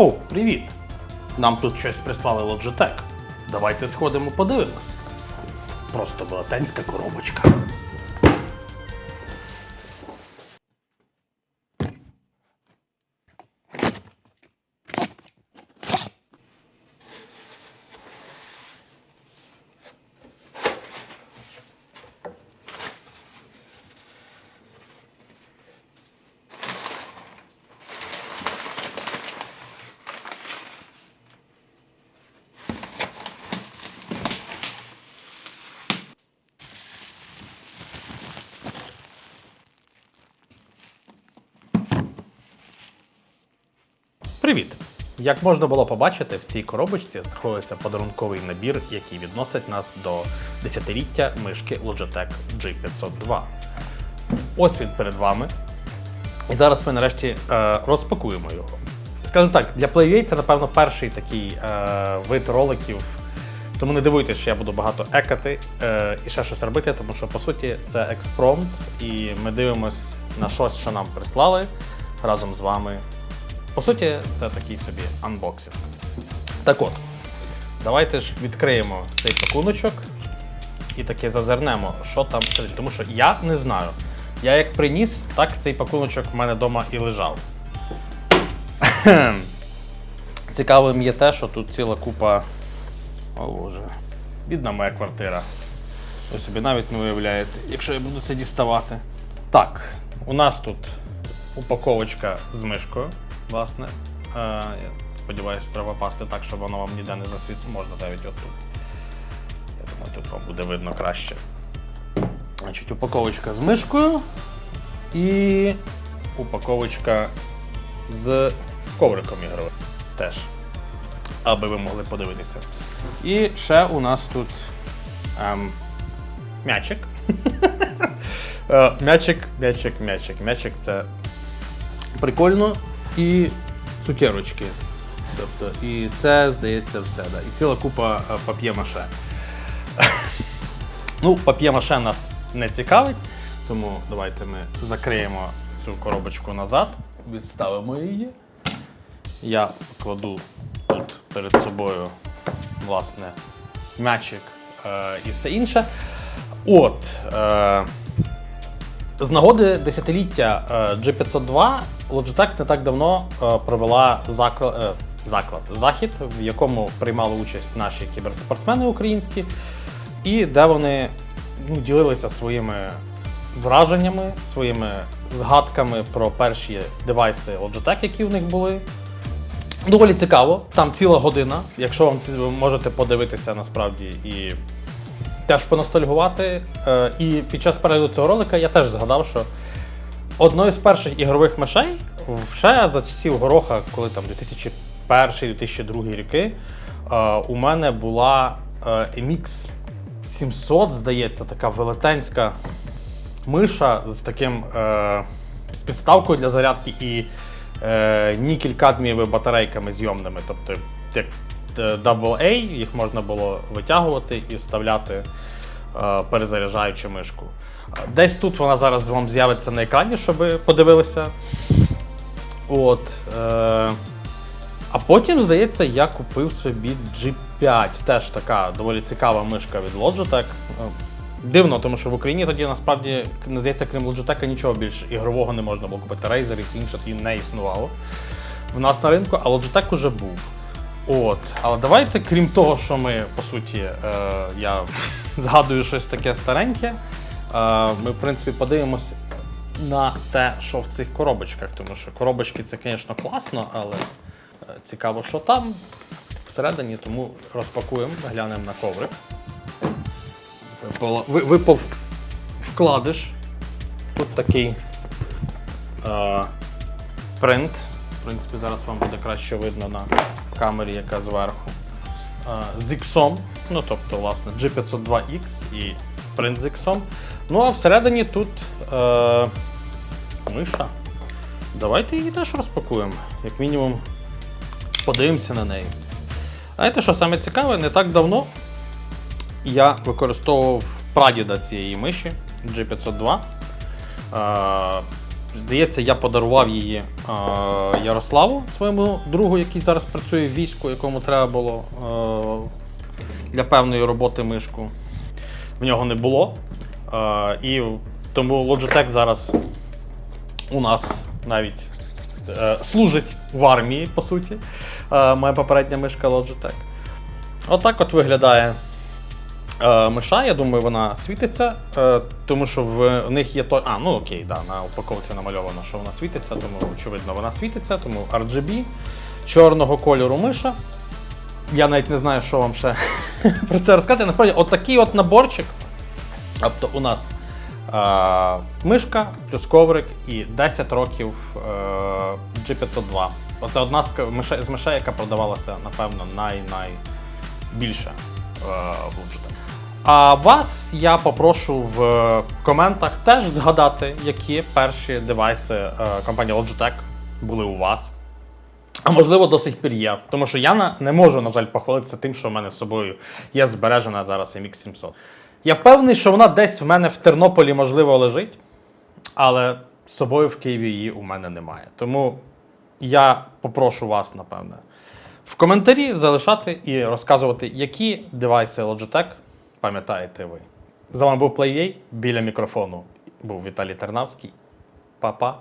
О, привіт! Нам тут щось прислали Logitech. Давайте сходимо подивимось. Просто велетенська коробочка. Привіт! Як можна було побачити, в цій коробочці знаходиться подарунковий набір, який відносить нас до десятиліття мишки Logitech G502. Ось він перед вами. І зараз ми нарешті е, розпакуємо його. Скажімо так, для PlayUA це, напевно, перший такий е, вид роликів. Тому не дивуйтесь, що я буду багато екати е, і ще щось робити, тому що по суті це експромт, і ми дивимось на щось, що нам прислали разом з вами. По суті, це такий собі анбоксинг. Так от, давайте ж відкриємо цей пакуночок і таки зазирнемо, що там всередині. Тому що я не знаю. Я як приніс, так цей пакуночок в мене вдома і лежав. Цікавим є те, що тут ціла купа. О боже. Бідна моя квартира. Ви собі навіть не уявляєте, якщо я буду це діставати. Так, у нас тут упаковочка з мишкою, власне. Е, сподіваюся, треба пасти так, щоб воно вам ніде не засвітило. Можна навіть отут. Я думаю, тут вам буде видно краще. Значить, упаковочка з мишкою і упаковочка з ковриком ігровим. Теж. Аби ви могли подивитися. І ще у нас тут ем, м'ячик. Е, М'ячик, м'ячик, м'ячик. М'ячик це прикольно. І цукерочки. Тобто, і це, здається, все. Да. І ціла купа е, пап'є-маше. Ну, пап'є-маше нас не цікавить, тому давайте ми закриємо цю коробочку назад, відставимо її. Я кладу тут перед собою, власне, м'ячик е, і все інше. От. Е, з нагоди десятиліття е, G502 Logitech не так давно е, провела е, заклад, захід, в якому приймали участь наші кіберспортсмени українські, і де вони ну, ділилися своїми враженнями, своїми згадками про перші девайси Logitech, які в них були. Доволі цікаво, там ціла година. Якщо вам можете подивитися насправді і теж поностальгувати. Е, І під час перегляду цього ролика я теж згадав, що одною з перших ігрових мишей ще за часів гороха, коли там 2001-2002 роки, е, у мене була е, MX 700, здається, така велетенська миша з таким з підставкою для зарядки і нікель-кадмієвими батарейками зйомними. Тобто, як AA, їх можна було витягувати і вставляти, е, перезаряджаючи мишку. Е, Десь тут вона зараз вам з'явиться на екрані, щоб ви подивилися. От. Е, а потім, здається, я купив собі G5. Теж така доволі цікава мишка від Logitech. Е, Дивно, тому що в Україні тоді насправді не здається, крім Logitech, нічого більш ігрового не можна було купити. Razer і інше тоді не існувало в нас на ринку, а Logitech уже був. От. Але давайте, крім того, що ми, по суті, е, я згадую щось таке стареньке, е, ми, в принципі, подивимось на те, що в цих коробочках. Тому що коробочки це, звісно, класно, але е, цікаво, що там всередині, тому розпакуємо, глянемо на коврик. Випав вкладиш. Тут такий е, принт. В принципі, зараз вам буде краще видно на камері, яка зверху. З X, ну тобто, власне, G502X і принт з X. Ну а всередині тут е, миша. Давайте її теж розпакуємо. Як мінімум, подивимося на неї. Знаєте, що саме цікаве, не так давно я використовував прадіда цієї миші G502. Здається, я подарував її е, Ярославу, своєму другу, який зараз працює в війську, якому треба було е, для певної роботи мишку. В нього не було. Е, і тому Logitech зараз у нас навіть е, служить в армії, по суті. Е, моя попередня мишка Logitech. Отак от виглядає е, миша. Я думаю, вона світиться, е, тому що в, них є той. А, ну окей, да, на упаковці намальовано, що вона світиться, тому очевидно вона світиться, тому RGB чорного кольору миша. Я навіть не знаю, що вам ще про це розказати. Насправді, отакий от наборчик. Тобто у нас е, мишка плюс коврик і 10 років е, G502. Оце одна з мишей- яка продавалася, напевно, най-найбільше е, в Logitech. А вас я попрошу в коментах теж згадати, які перші девайси е, компанії Logitech були у вас. А можливо, до сих пір є. Тому що я не можу, на жаль, похвалитися тим, що в мене з собою є збережена зараз MX700. Я впевнений, що вона десь в мене в Тернополі, можливо, лежить, але з собою в Києві її у мене немає. Тому я попрошу вас, напевне, в коментарі залишати і розказувати, які девайси Logitech пам'ятаєте ви. З вами був PlayA, біля мікрофону був Віталій Тернавський. Па-па.